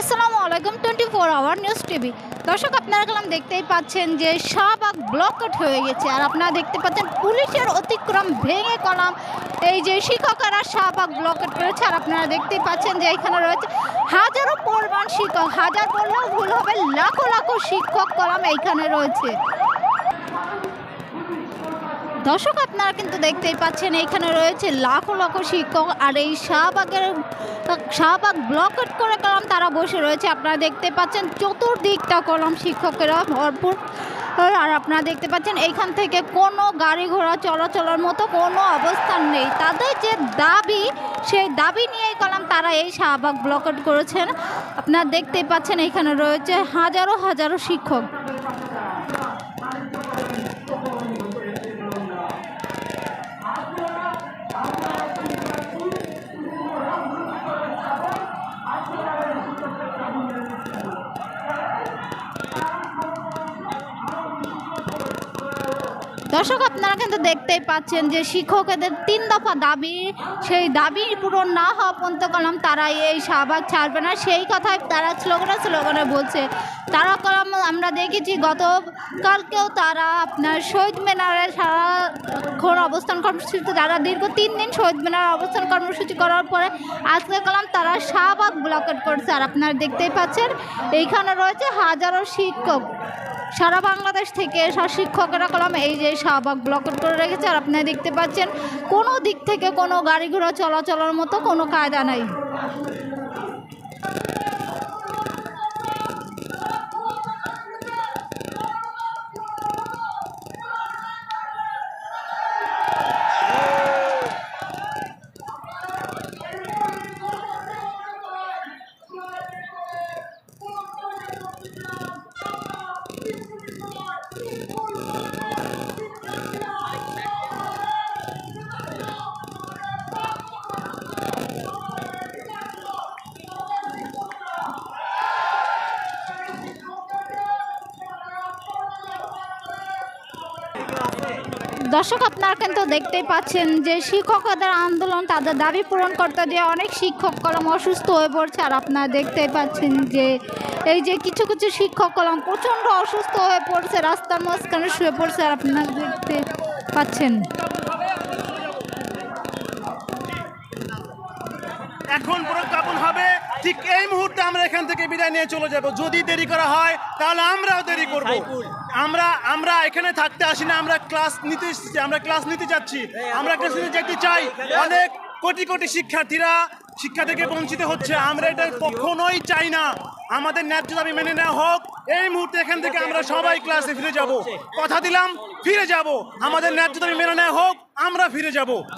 আসসালামু আলাইকুম twenty four hour news TV দর্শক, আপনারা গেলাম, দেখতেই পাচ্ছেন যে শাহবাগ ব্লকট হয়ে গেছে। আর আপনারা দেখতে পাচ্ছেন পুলিশের অতিক্রম ভেঙে কলাম। এই যে শিক্ষকেরা শাহবাগ ব্লকট করেছে, আর আপনারা দেখতেই পাচ্ছেন যে এখানে রয়েছে হাজারো পরিমাণ শিক্ষক। হাজার বললেও ভুল হবে, লাখো লাখো শিক্ষক কলাম এইখানে রয়েছে। দর্শক, আপনারা কিন্তু দেখতেই পাচ্ছেন এইখানে রয়েছে লাখো লাখো শিক্ষক, আর এই শাহবাগের, শাহবাগ ব্লকেট করে কলম তারা বসে রয়েছে। আপনারা দেখতে পাচ্ছেন, চতুর্দিকটা কলম শিক্ষকেরা ভরপুর। আর আপনারা দেখতে পাচ্ছেন এইখান থেকে কোনো গাড়ি ঘোড়া চলাচলের মতো কোনো অবস্থান নেই। তাদের যে দাবি, সেই দাবি নিয়েই কলাম তারা এই শাহবাগ ব্লকেট করেছেন। আপনারা দেখতেই পাচ্ছেন, এখানে রয়েছে হাজারো হাজারো শিক্ষক। দর্শক, আপনারা কিন্তু দেখতেই পাচ্ছেন যে শিক্ষকদের তিন দফা দাবি, সেই দাবি পূরণ না হওয়া পর্যন্ত কলম তারা এই শাহবাগ ছাড়বে না। সেই কথাই তারা স্লোগানে স্লোগানে বলছে। তারা কলম আমরা দেখেছি, গতকালকেও তারা আপনার শহীদ মিনারে সারাক্ষণ অবস্থান কর্মসূচিতে, তারা দীর্ঘ তিন দিন শহীদ মিনারে অবস্থান কর্মসূচি করার পরে আজকে কলম তারা শাহবাগ ব্লকেট করছে। আর আপনারা দেখতেই পাচ্ছেন, এইখানে রয়েছে হাজারো শিক্ষক। সারা বাংলাদেশ থেকে শিক্ষকেরা কলম এই যে শাহবাগ ব্লকেট করে রেখেছে, আর আপনারা দেখতে পাচ্ছেন কোনো দিক থেকে কোনো গাড়ি ঘোড়া চলাচলের মতো কোনো কায়দা নাই। দর্শক, আপনারা কিন্তু দেখতেই পাচ্ছেন যে শিক্ষকদের আন্দোলন তাদের দাবি পূরণ করতে যে অনেক শিক্ষক কলম অসুস্থ হয়ে পড়ছে। আর আপনারা দেখতেই পাচ্ছেন যে এই যে কিছু কিছু শিক্ষক কলম প্রচণ্ড অসুস্থ হয়ে পড়ছে, রাস্তার মাঝখানে শুয়ে পড়ছে, আর আপনারা দেখতে পাচ্ছেন। এখন প্রজ্ঞাপন হবে ঠিক এই মুহূর্তে আমরা এখান থেকে বিদায় নিয়ে চলে যাব। যদি দেরি করা হয় তাহলে আমরাও দেরি করব। আমরা আমরা এখানে থাকতে আসি না আমরা ক্লাস নিতে এসেছি আমরা ক্লাস নিতে যাচ্ছি। আমরা ক্লাস নিতে যেতে চাই। অনেক কোটি কোটি শিক্ষার্থীরা শিক্ষা থেকে বঞ্চিত হচ্ছে। আমরা এটা কখনোই চাই না। আমাদের ন্যায্য দাবি মেনে নেওয়া হোক। এই মুহূর্তে এখান থেকে আমরা সবাই ক্লাসে ফিরে যাব। কথা দিলাম ফিরে যাব। আমাদের ন্যায্য দাবি মেনে নেওয়া হোক আমরা ফিরে যাব।